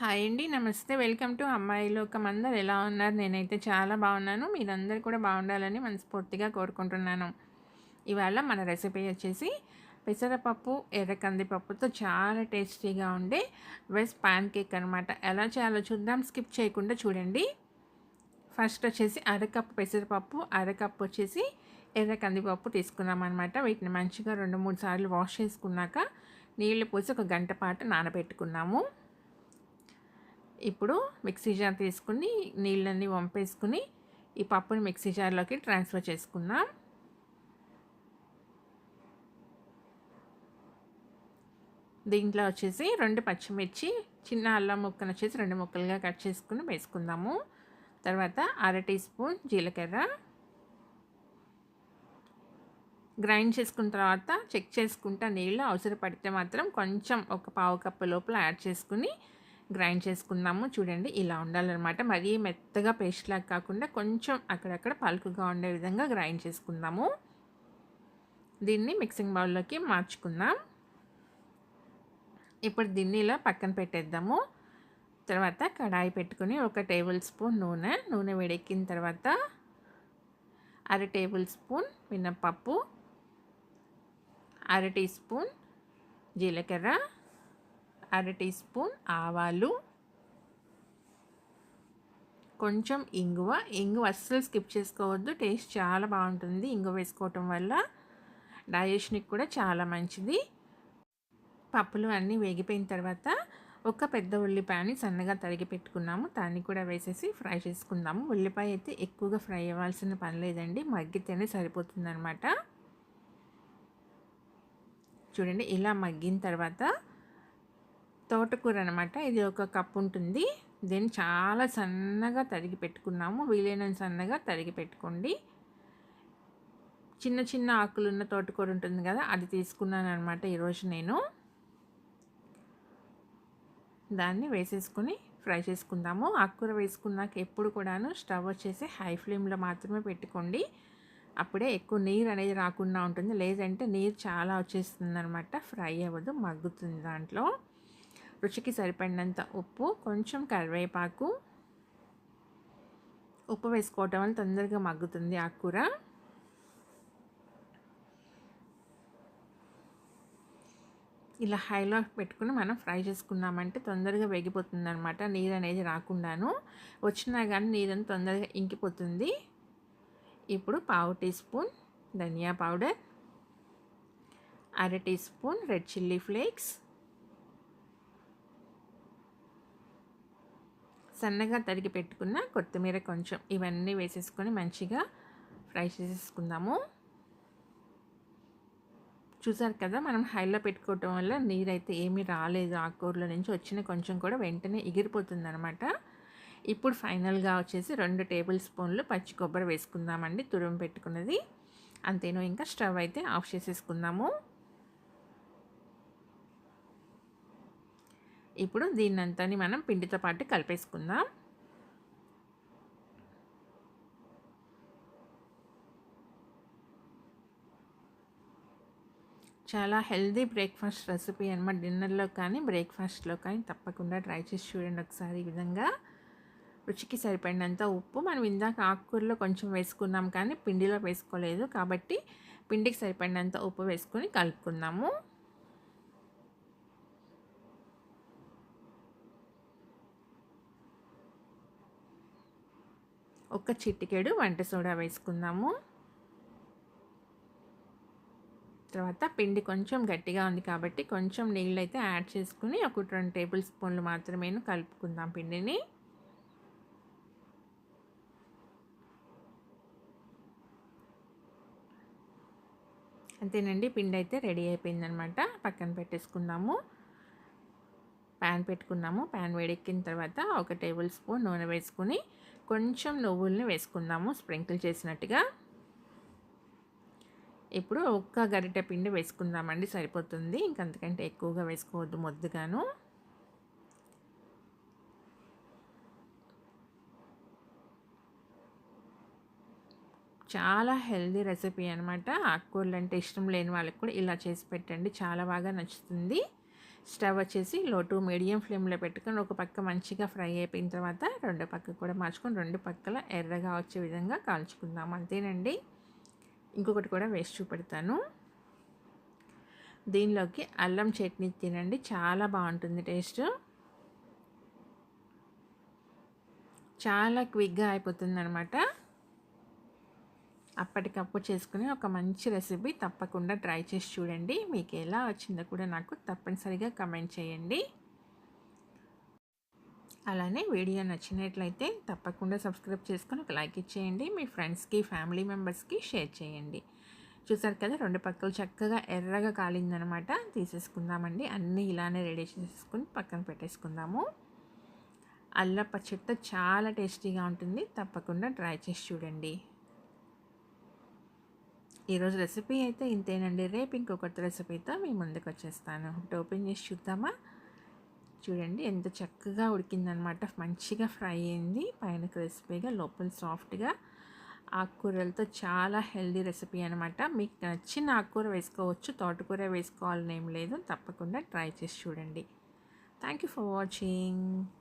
Hi అండి. నమస్తే. Welcome to అమ్మాయి లోకం. అందరు ఎలా ఉన్నారు? నేనైతే చాలా బాగున్నాను. మీరందరూ కూడా బాగుండాలని మనస్ఫూర్తిగా కోరుకుంటున్నాను. ఇవాళ మన రెసిపీ వచ్చేసి పెసరపప్పు ఎర్ర కందిపప్పుతో చాలా టేస్టీగా ఉండే వెజ్ పాన్ కేక్ అనమాట ఎలా చేయాలో చూద్దాం. స్కిప్ చేయకుండా చూడండి. ఫస్ట్ వచ్చేసి అరకప్పు పెసరపప్పు అరకప్పు వచ్చేసి ఎర్ర కందిపప్పు తీసుకున్నాం అనమాట వీటిని మంచిగా రెండు మూడు సార్లు వాష్ చేసుకున్నాక నీళ్ళు పోసి ఒక గంట పాటు నానబెట్టుకున్నాము. ఇప్పుడు మిక్సీ జార్ తీసుకుని నీళ్ళన్నీ వంపేసుకుని ఈ పప్పుని మిక్సీ జార్లోకి ట్రాన్స్ఫర్ చేసుకుందాం. దీంట్లో వచ్చేసి రెండు పచ్చిమిర్చి చిన్న అల్లం ముక్కను వచ్చేసి రెండు ముక్కలుగా కట్ చేసుకుని వేసుకుందాము. తర్వాత అర టీ స్పూన్ జీలకర్ర. గ్రైండ్ చేసుకున్న తర్వాత చెక్ చేసుకుంటా నీళ్ళు అవసరపడితే మాత్రం కొంచెం ఒక పావు కప్పు లోపల యాడ్ చేసుకుని గ్రైండ్ చేసుకుందాము. చూడండి ఇలా ఉండాలన్నమాట. మరీ మెత్తగా పేస్ట్ లాగా కాకుండా కొంచెం అక్కడక్కడ పలుకుగా ఉండే విధంగా గ్రైండ్ చేసుకుందాము. దీన్ని మిక్సింగ్ బౌల్లోకి మార్చుకుందాం. ఇప్పుడు దీన్ని ఇలా పక్కన పెట్టేద్దాము. తర్వాత కడాయి పెట్టుకుని ఒక టేబుల్ స్పూన్ నూనె. నూనె వేడెక్కిన తర్వాత అర టేబుల్ స్పూన్ మినప్పప్పు అర టీ స్పూన్ జీలకర్ర అర టీ స్పూన్ ఆవాలు కొంచెం ఇంగువ. ఇంగువ అస్సలు స్కిప్ చేసుకోవద్దు టేస్ట్ చాలా బాగుంటుంది ఇంగువ వేసుకోవటం వల్ల. డైజెషన్కి కూడా చాలా మంచిది. పప్పులు అన్నీ వేగిపోయిన తర్వాత ఒక పెద్ద ఉల్లిపాయని సన్నగా తరిగి పెట్టుకున్నాము. దాన్ని కూడా వేసేసి ఫ్రై చేసుకుందాము. ఉల్లిపాయ అయితే ఎక్కువగా ఫ్రై అవ్వాల్సిన పని లేదండి మగ్గితేనే సరిపోతుందనమాట చూడండి ఇలా మగ్గిన తర్వాత తోటకూర అనమాట ఇది ఒక కప్పు ఉంటుంది. దీన్ని చాలా సన్నగా తరిగి పెట్టుకున్నాము. వీలైనంత సన్నగా తరిగి పెట్టుకోండి. చిన్న చిన్న ఆకులున్న తోటకూర ఉంటుంది కదా అది తీసుకున్నాను అనమాట ఈరోజు నేను. దాన్ని వేసేసుకుని ఫ్రై చేసుకుందాము. ఆకుకూర వేసుకున్నాక ఎప్పుడు కూడాను స్టవ్ వచ్చేసి హై ఫ్లేమ్లో మాత్రమే పెట్టుకోండి. అప్పుడే ఎక్కువ నీరు అనేది రాకుండా ఉంటుంది. లేదంటే నీరు చాలా వచ్చేస్తుంది అనమాట ఫ్రై అవ్వదు మగ్గుతుంది దాంట్లో. రుచికి సరిపడినంత ఉప్పు కొంచెం కరివేపాకు. ఉప్పు వేసుకోవటం వల్ల తొందరగా మగ్గుతుంది ఆ కూర. ఇలా హైలో పెట్టుకుని మనం ఫ్రై చేసుకున్నామంటే తొందరగా వేగిపోతుంది అనమాట నీరు అనేది రాకుండాను. వచ్చినా కానీ నీరు తొందరగా ఇంకిపోతుంది. ఇప్పుడు పావు టీ స్పూన్ ధనియా పౌడర్ అర teaspoon red chilli flakes సన్నగా తరిగి పెట్టుకున్న కొత్తిమీర కొంచెం ఇవన్నీ వేసేసుకొని మంచిగా ఫ్రై చేసేసుకుందాము. చూసారు కదా మనం హైలో పెట్టుకోవటం వల్ల నీరైతే ఏమీ రాలేదు. ఆకుకూరల నుంచి వచ్చిన కొంచెం కూడా వెంటనే ఎగిరిపోతుంది అనమాట ఇప్పుడు ఫైనల్గా వచ్చేసి రెండు టేబుల్ స్పూన్లు పచ్చి కొబ్బరి వేసుకుందామండి తురుము పెట్టుకున్నది. అంతేనో ఇంకా స్టవ్ అయితే ఆఫ్ చేసేసుకుందాము. ఇప్పుడు దీన్నంతని మనం పిండితో పాటు కలిపేసుకుందాం. చాలా హెల్దీ బ్రేక్ఫాస్ట్ రెసిపీ అనమాట డిన్నర్లో కానీ బ్రేక్ఫాస్ట్లో కానీ తప్పకుండా ట్రై చేసి చూడండి ఒకసారి ఈ విధంగా. రుచికి సరిపడినంత ఉప్పు. మనం ఇందాక ఆకుకూరలో కొంచెం వేసుకున్నాం కానీ పిండిలో వేసుకోలేదు కాబట్టి పిండికి సరిపడినంత ఉప్పు వేసుకొని కలుపుకుందాము. ఒక చిటికెడు వంట సోడా వేసుకుందాము. తర్వాత పిండి కొంచెం గట్టిగా ఉంది కాబట్టి కొంచెం నీళ్ళు అయితే యాడ్ చేసుకుని ఒక రెండు టేబుల్ స్పూన్లు మాత్రమే కలుపుకుందాం పిండిని. అంతేనండి పిండి అయితే రెడీ అయిపోయిందనమాట. పక్కన పెట్టేసుకుందాము. ప్యాన్ పెట్టుకున్నాము. ప్యాన్ వేడెక్కిన తర్వాత ఒక టేబుల్ స్పూన్ నూనె వేసుకుని కొంచెం నువ్వుల్ని వేసుకుందాము స్ప్రింకిల్ చేసినట్టుగా. ఇప్పుడు ఒక్క గరిటె పిండి వేసుకుందామండి సరిపోతుంది. ఇంకంతకంటే ఎక్కువగా వేసుకోవద్దు మొద్దుగాను. చాలా హెల్దీ రెసిపీ అనమాట ఆకుకూరలు అంటే ఇష్టం లేని వాళ్ళకి కూడా ఇలా చేసి పెట్టండి చాలా బాగా నచ్చుతుంది. స్టవ్ వచ్చేసి లో టు మీడియం ఫ్లేమ్లో పెట్టుకొని ఒక పక్క మంచిగా ఫ్రై అయిపోయిన తర్వాత రెండు పక్క కూడా మార్చుకొని రెండు పక్కల ఎర్రగా వచ్చే విధంగా కాల్చుకుందాం. అంతేనండి? ఇంకొకటి కూడా వేసి చూపెడతాను. దీనిలోకి అల్లం చట్నీ తినండి. చాలా బాగుంటుంది టేస్ట్. చాలా క్విక్గా అయిపోతుంది అనమాట అప్పటికప్పుడు చేసుకుని ఒక మంచి రెసిపీ తప్పకుండా ట్రై చేసి చూడండి. మీకు ఎలా వచ్చిందో కూడా నాకు తప్పనిసరిగా కమెంట్ చేయండి. అలానే వీడియో నచ్చినట్లయితే తప్పకుండా సబ్స్క్రైబ్ చేసుకొని ఒక లైక్ ఇచ్చేయండి. మీ ఫ్రెండ్స్కి ఫ్యామిలీ మెంబర్స్కి షేర్ చేయండి. చూసారు కదా రెండు పక్కలు చక్కగా ఎర్రగా కాలిందనమాట. తీసేసుకుందామండి. అన్నీ ఇలానే రెడీ చేసేసుకుని పక్కన పెట్టేసుకుందాము. అల్ల పచ్చడితో చాలా టేస్టీగా ఉంటుంది. తప్పకుండా ట్రై చేసి చూడండి. ఈరోజు రెసిపీ అయితే ఇంతేనండి. రేపు ఇంకొకటి రెసిపీతో మీ ముందుకు వచ్చేస్తాను. ఒకటి ఓపెన్ చేసి చూద్దామా? చూడండి ఎంత చక్కగా ఉడికిందనమాట. మంచిగా ఫ్రై అయింది. పైన క్రిస్పీగా లోపల సాఫ్ట్గా ఆకుకూరలతో చాలా హెల్దీ రెసిపీ అనమాట. మీకు నచ్చిన ఆకుకూర వేసుకోవచ్చు తోటకూర వేసుకోవాలని ఏం లేదు. తప్పకుండా ట్రై చేసి చూడండి. Thank you for watching.